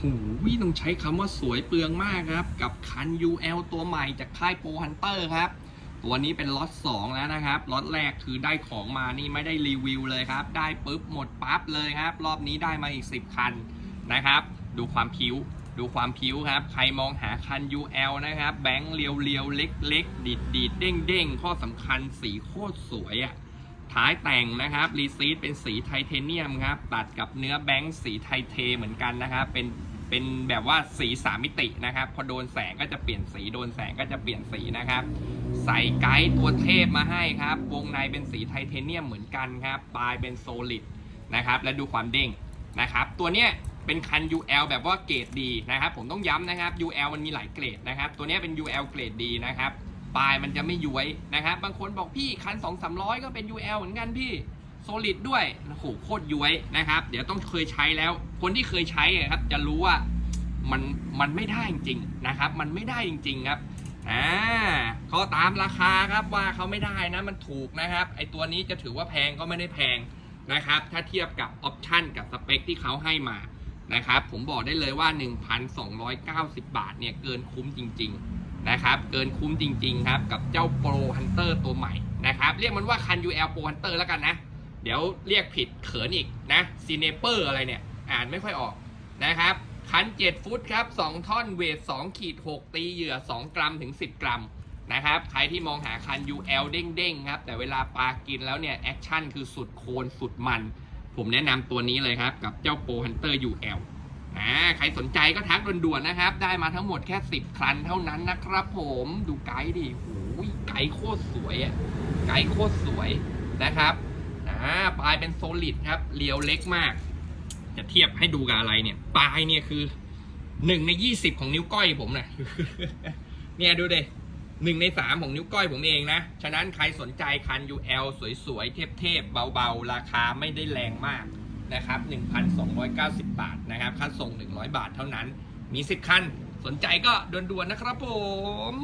หูยต้องใช้คำว่าสวยเปลืองมากครับ กับคัน UL ตัวใหม่จากค่ายโปรฮันเตอร์ครับ ตัวนี้เป็นล็อต2แล้วนะครับ ล็อตแรกคือได้ของมานี่ไม่ได้รีวิวเลยครับ ได้ปุ๊บหมดปั๊บเลยครับ รอบนี้ได้มาอีก 10 คันนะครับ ดูความผิวดูความผิวครับ ใครมองหาคัน UL นะครับ แบงค์เรียวเรียวๆเล็กเล็กดีดดีดเด้งเด้งๆข้อสำคัญสีโคตรสวยอะ่ะ ท้ายแต่งนะครับรีซีดเป็นสีไทเทเนียมครับตัดกับเนื้อแบงค์สีไทเทเหมือนกันนะครับเป็นเป็นแบบว่าสีสามมิตินะครับ พอโดนแสงก็จะเปลี่ยนสีโดนแสงก็จะเปลี่ยนสีนะครับ ใส่ไกด์ตัวเทพมาให้ครับ วงในเป็นสีไทเทเนียมเหมือนกันครับปลายเป็นโซลิดนะครับและดูความเด้งนะครับ ตัวเนี้ยเป็นคัน UL แบบว่าเกรดดีนะครับ ผมต้องย้ำนะครับ UL มันมีหลายเกรดนะครับ ตัวเนี้ยเป็น UL เกรดดีนะครับ ปลายมันจะไม่ย้วยนะครับบางคนบอกพี่คัน2 3 0 0 ก็เป็น UL เหมือนกันพี่โซลิดด้วยโอ้โหโคตรย้วยนะครับ เดี๋ยวต้องเคยใช้แล้ว คนที่เคยใช้ครับ จะรู้ว่ามันมันไม่ได้จริงๆนะครับ มันไม่ได้จริง ๆครับอ่าเขาตามราคาครับว่าเขาไม่ได้นะมันถูกนะครับ ไอตัวนี้จะถือว่าแพงก็ไม่ได้แพงนะครับ ถ้าเทียบกับออปชันกับสเปคที่เขาให้มานะครับ ผมบอกได้เลยว่า 1,290 บาทเนี่ยเกินคุ้มจริง ๆ นะครับ เกินคุ้มจริง ๆ ครับ กับเจ้า Pro Hunter ตัวใหม่นะครับ เรียกมันว่าคัน UL Pro Hunter แล้วกันนะ เดี๋ยวเรียกผิดเขินอีกนะซีเนเปอร์อะไรเนี่ย อ่านไม่ค่อยออกนะครับคัน 7 ฟุตครับ 2 ท่อนเวท2ขีด6ตีเหยื่อ 2 กรัมถึง 10 กรัมนะครับ ใครที่มองหาคัน UL เด้งๆครับ แต่เวลาปลากินแล้วเนี่ย แอคชั่นคือสุดโคนสุดมัน ผมแนะนำตัวนี้เลยครับ กับเจ้า Pro Hunter UL นะใครสนใจก็ทักด่วนๆนะครับ ได้มาทั้งหมดแค่ 10 ครันเท่านั้นนะครับผมดูไกด์ดิโอ้ยไกด์โคตรสวยอะไกด์โคตรสวยนะครับอ่าปลายเป็นโซลิดครับเรียวเล็กมาก จะเทียบให้ดูกับอะไรเนี่ย ปลายเนี่ยคือหนึ่งในยี่สิบของนิ้วก้อยผมนะเนี่ยดูเดหนึ่งในสามของนิ้วก้อยผมเองนะ ฉะนั้นใครสนใจคัน UL สวยๆ เทพๆ เบาๆ ราคาไม่ได้แรงมาก นะครับ 1,290 บาทนะครับค่าส่ง 100 บาทเท่านั้น มี 10 คัน สนใจก็ด่วนๆนะครับผม